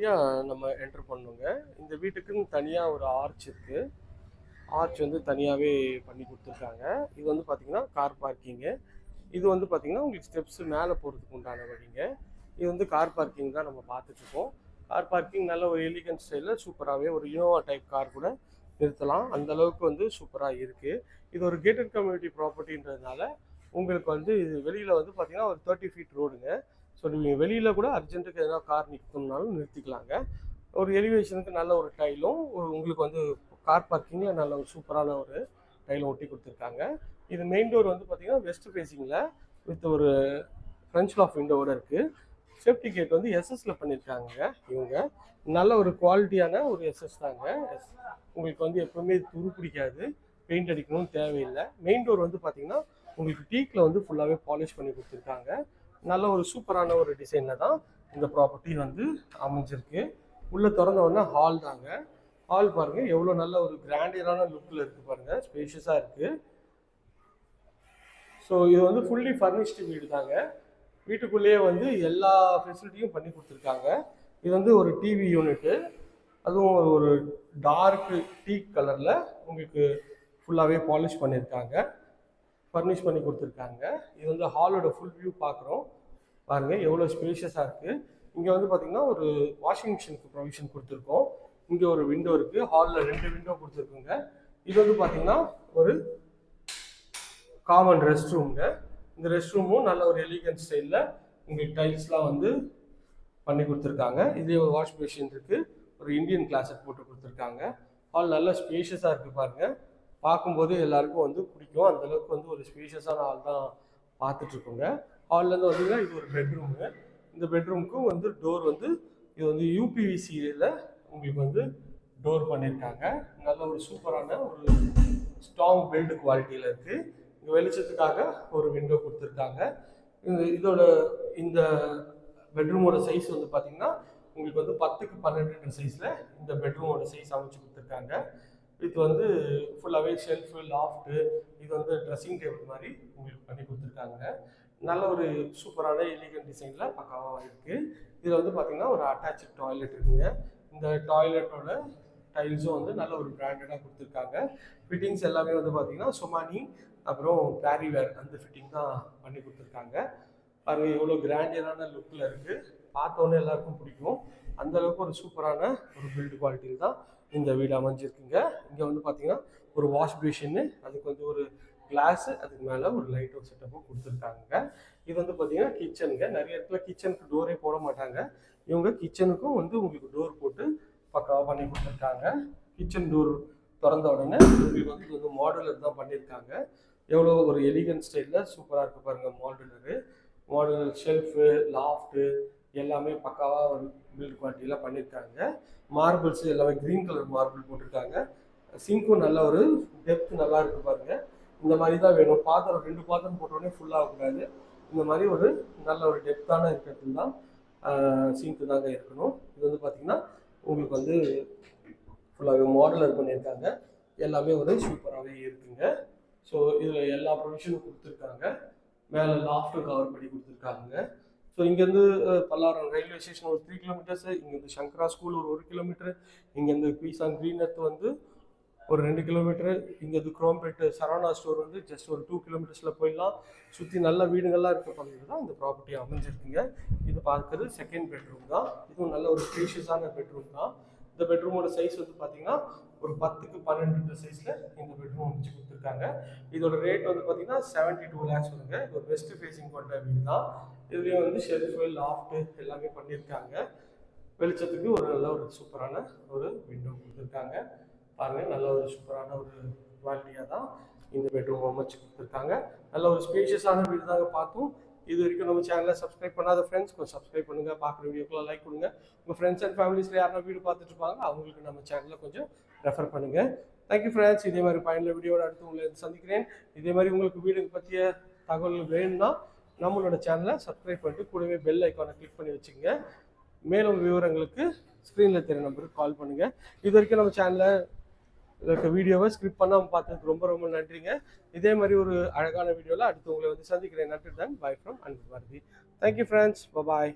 வழியாக நம்ம என்ட்ரு பண்ணுங்க இந்த வீட்டுக்குன்னு தனியாக ஒரு ஆர்ச் இருக்குது ஆர்ச் வந்து தனியாகவே பண்ணி கொடுத்துருக்காங்க. இது வந்து பார்த்திங்கன்னா கார் பார்க்கிங்கு இது வந்து பார்த்திங்கன்னா உங்களுக்கு ஸ்டெப்ஸ் மேலே போகிறதுக்கு உண்டான வழிங்க. இது வந்து கார் பார்க்கிங் தான் நம்ம பார்த்துட்ருக்கோம் கார் பார்க்கிங் நல்ல ஒரு எலிகன்ட் ஸ்டைலில் சூப்பராகவே ஒரு இனோவா டைப் கார் கூட நிறுத்தலாம். அந்த அளவுக்கு வந்து சூப்பராக இருக்குது இது ஒரு கேட்டட் கம்யூனிட்டி ப்ராப்பர்ட்டின்றதுனால உங்களுக்கு வந்து இது வெளியில் வந்து பார்த்திங்கன்னா ஒரு தேர்ட்டி ஃபீட் ரோடுங்க ஸோ நீங்கள் வெளியில் கூட அர்ஜென்ட்டுக்கு எதனா கார் நிற்கணும்னாலும் நிறுத்திக்கலாங்க. ஒரு எலிவேஷனுக்கு நல்ல ஒரு டைலும் ஒரு உங்களுக்கு வந்து கார் பார்க்கிங்கில் நல்ல ஒரு சூப்பரான ஒரு டைலும் ஒட்டி கொடுத்துருக்காங்க. இது மெயின் டோர் வந்து பார்த்தீங்கன்னா வெஸ்ட் ஃபேஸிங்கில் வித் ஒரு ஃப்ரெஞ்ச் ஆஃப் விண்டோவோட இருக்குது சேஃப்டி கேட் வந்து எஸ்எஸ்ல பண்ணியிருக்காங்க இவங்க. நல்ல ஒரு குவாலிட்டியான ஒரு எஸ்எஸ் தாங்க. எஸ் உங்களுக்கு வந்து எப்பவுமே துரு பிடிக்காது பெயிண்ட் அடிக்கணும்னு தேவையில்லை. மெயின் டோர் வந்து பார்த்தீங்கன்னா உங்களுக்கு டீக்கில் வந்து ஃபுல்லாகவே பாலிஷ் பண்ணி கொடுத்துருக்காங்க. நல்ல ஒரு சூப்பரான ஒரு டிசைனில் தான் இந்த ப்ராப்பர்ட்டி வந்து அமைஞ்சிருக்கு. உள்ளே திறந்த உடனே ஹால் தாங்க. ஹால் பாருங்க எவ்வளோ நல்ல ஒரு கிராண்டியரான லுக்கில் இருக்குது பாருங்கள் ஸ்பேஷியஸாக இருக்குது ஸோ இது வந்து ஃபுல்லி ஃபர்னிஷ்டு வீடு தாங்க. வீட்டுக்குள்ளேயே வந்து எல்லா ஃபெசிலிட்டியும் பண்ணி கொடுத்துருக்காங்க. இது வந்து ஒரு டிவி யூனிட்டு அதுவும் ஒரு டார்க்கு டீ கலரில் உங்களுக்கு ஃபுல்லாகவே பாலிஷ் பண்ணியிருக்காங்க. ஃபர்னிஷ் பண்ணி கொடுத்துருக்காங்க. இது வந்து ஹாலோட ஃபுல் வியூ பார்க்குறோம். பாருங்கள் எவ்வளோ ஸ்பேஷியஸாக இருக்குது இங்கே வந்து பார்த்திங்கன்னா ஒரு வாஷிங் மிஷினுக்கு ப்ரொவிஷன் கொடுத்துருக்கோம். இங்கே ஒரு விண்டோ இருக்குது ஹாலில் ரெண்டு விண்டோ கொடுத்துருக்குங்க. இது வந்து பார்த்திங்கன்னா ஒரு காமன் ரெஸ்ட் ரூம்ங்க இந்த ரெஸ்ட் ரூமும் நல்ல ஒரு எலிகன்ட் ஸ்டைலில் உங்களுக்கு டைல்ஸ்லாம் வந்து பண்ணி கொடுத்துருக்காங்க. இதே ஒரு வாஷ் மிஷின் இருக்குது ஒரு இந்தியன் கிளாஸட் போட்டு கொடுத்துருக்காங்க. ஹால் நல்ல ஸ்பேஷியஸாக இருக்குது பாருங்கள் பார்க்கும்போது எல்லாருக்கும் வந்து பிடிக்கும். அந்தளவுக்கு வந்து ஒரு ஸ்பீஷியஸான ஹால் தான் பார்த்துட்ருக்கோங்க. ஹால்லேருந்து வந்தீங்கன்னா இது ஒரு பெட்ரூமு. இந்த பெட்ரூமுக்கும் வந்து டோர் வந்து இது வந்து யூபிவிசியில் உங்களுக்கு வந்து டோர் பண்ணியிருக்காங்க. நல்ல ஒரு சூப்பரான ஒரு ஸ்ட்ராங் பில்டு குவாலிட்டியில் இருக்குது இங்கே வெளிச்சத்துக்காக ஒரு விண்டோ கொடுத்துருக்காங்க. இதோட இந்த பெட்ரூமோட சைஸ் வந்து பார்த்தீங்கன்னா உங்களுக்கு வந்து பத்துக்கு பன்னெண்டு சைஸில் இந்த பெட்ரூமோட சைஸ் அமைச்சு கொடுத்துருக்காங்க. இது வந்து ஃபுல்லாகவே ஷெல்ஃபு லாஃப்ட்டு இது வந்து ட்ரெஸ்ஸிங் டேபிள் மாதிரி உங்களுக்கு பண்ணி கொடுத்துருக்காங்க. நல்ல ஒரு சூப்பரான எலிகன் டிசைனில் பக்காவாக இருக்குது இதில் வந்து பார்த்திங்கன்னா ஒரு அட்டாச்சு டாய்லெட் இருக்குங்க. இந்த டாய்லெட்டோட டைல்ஸும் வந்து நல்ல ஒரு பிராண்டடாக கொடுத்துருக்காங்க. ஃபிட்டிங்ஸ் எல்லாமே வந்து பார்த்திங்கன்னா சொமானி அப்புறம் பேரிவேர் அந்த ஃபிட்டிங் தான் பண்ணி கொடுத்துருக்காங்க. பாருங்க எவ்வளோ கிராண்டியரான லுக்கில் இருக்குது பார்த்தோன்னே எல்லாருக்கும் பிடிக்கும். அந்தளவுக்கு ஒரு சூப்பரான ஒரு பில்டு குவாலிட்டியில் தான் இந்த வீடு அமைஞ்சிருக்குங்க. இங்கே வந்து பார்த்தீங்கன்னா ஒரு வாஷ் பேஷின்னு அதுக்கு வந்து ஒரு கிளாஸு அதுக்கு மேலே ஒரு லைட் ஒரு செட்டப்பும் கொடுத்துருக்காங்க. இது வந்து பார்த்தீங்கன்னா கிச்சனுங்க நிறைய இடத்துல கிச்சனுக்கு டோரே போட மாட்டாங்க. இவங்க கிச்சனுக்கும் வந்து உங்களுக்கு டோர் போட்டு பக்காவாக பண்ணி கொடுத்துருக்காங்க. கிச்சன் டோர் திறந்த உடனே உங்களுக்கு வந்து இது வந்து மாடுலர் தான் பண்ணியிருக்காங்க. எவ்வளோ ஒரு எலிகன் ஸ்டைலில் சூப்பராக இருக்குது பாருங்கள் மாடுலரு மாடுலர் ஷெல்ஃபு லாஃப்ட்டு எல்லாமே பக்காவாக பில்ட் குவாலிட்டியில் பண்ணியிருக்காங்க. மார்பிள்ஸ் எல்லாமே க்ரீன் கலர் மார்பிள் போட்டிருக்காங்க. சிங்க்கும் நல்ல ஒரு டெப்த் நல்லா இருக்கு பாருங்க. இந்த மாதிரி தான் வேணும். பாத்திரம் ரெண்டு பாத்திரம் போட்டோடனே ஃபுல்லாக இந்த மாதிரி ஒரு நல்ல ஒரு டெப்த்தான இருக்கிறது தான் சிங்க்கு தாங்க இருக்கணும். இது வந்து பார்த்தீங்கன்னா உங்களுக்கு வந்து ஃபுல்லாகவே மாடலர் பண்ணியிருக்காங்க. எல்லாமே ஒரு சூப்பராகவே இருக்குங்க. ஸோ இதில் எல்லா ப்ரொவிஷனும் கொடுத்துருக்காங்க. மேலே லாஃப்ட்டும் கவர் பண்ணி கொடுத்துருக்காங்க. ஸோ இங்கேருந்து பல்லாரம் பல்லாவரம் ரயில்வே ஸ்டேஷன் ஒரு த்ரீ கிலோமீட்டர்ஸு இங்கேருந்து சங்கரா ஸ்கூல் ஒரு ஒரு கிலோமீட்டர் இங்கேருந்து பீசாங் க்ரீன் எர்த் வந்து ஒரு ரெண்டு கிலோமீட்டர் இங்கேருந்து குரோம்பேட்டு சரவணா ஸ்டோர் வந்து ஜஸ்ட் ஒரு டூ கிலோமீட்டர்ஸில் போயிடலாம். சுற்றி நல்ல வீடுகள்லாம் இருக்க பகுதியில் தான் இந்த ப்ராப்பர்ட்டி அமைஞ்சிருக்குங்க. இது பார்க்குறது செகண்ட் பெட்ரூம் தான். இதுவும் நல்ல ஒரு ஸ்பேஷியஸான பெட்ரூம் தான். இந்த பெட்ரூமோட சைஸ் வந்து பார்த்தீங்கன்னா ஒரு பத்துக்கு பன்னெண்டு சைஸில் இந்த பெட்ரூம் அமைச்சு கொடுத்துருக்காங்க. இதோட ரேட் வந்து பார்த்தீங்கன்னா செவன்ட்டி டூ லேக்ஸ் வருங்க. இது ஒரு வெஸ்ட் ஃபேஸிங் கொண்ட வீடு தான். இதுலேயும் வந்து ஷெல்ஃபு லாஃப்ட் எல்லாமே பண்ணியிருக்காங்க. வெளிச்சத்துக்கு ஒரு நல்ல ஒரு சூப்பரான ஒரு விண்டோ கொடுத்துருக்காங்க. பாருங்கள் நல்ல ஒரு சூப்பரான ஒரு குவாலிட்டியாக தான் இந்த பெட்ரூம் அமைச்சு கொடுத்துருக்காங்க நல்ல ஒரு ஸ்பேஷியஸான வீடு தாங்க பார்த்தோம். இது வரைக்கும் நம்ம சேனலை சப்ஸ்கிரைப் பண்ணாத ஃப்ரெண்ட்ஸ் கொஞ்சம் சப்ஸ்கிரைப் பண்ணுங்கள் பார்க்குற வீடியோக்கெல்லாம் லைக் கொடுங்க. உங்கள் ஃப்ரெண்ட்ஸ் அண்ட் ஃபேமிலிஸில் யாரா வீடு பார்த்துட்டு இருப்பாங்க அவங்களுக்கு நம்ம சேனலில் கொஞ்சம் ரெஃபர் பண்ணுங்கள் தேங்க்யூ ஃப்ரெண்ட்ஸ் இதே மாதிரி பயனுள்ள வீடியோட அடுத்து உங்களை சந்திக்கிறேன். இதே மாதிரி உங்களுக்கு வீடு பற்றிய தகவல்கள் வேணும்னா நம்மளோட சேனலை சப்ஸ்கிரைப் பண்ணிட்டு கூடவே பெல் ஐக்கானை கிளிக் பண்ணி வச்சுக்கோங்க. மேலும் விவரங்களுக்கு ஸ்க்ரீனில் தெரிய நம்பருக்கு கால் பண்ணுங்கள் இது வரைக்கும் நம்ம சேனலை இருக்க வீடியோவை ஸ்கிரிப்ட் பண்ணாமல் பார்த்ததுக்கு ரொம்ப ரொம்ப நன்றிங்க. இதே மாதிரி ஒரு அழகான வீடியோவில் அடுத்து உங்களை வந்து சந்திக்கிறேன். நன்றி தான் பை ஃப்ரம் அன்பு பாரதி தேங்க்யூ ஃப்ரெண்ட்ஸ் பபாய்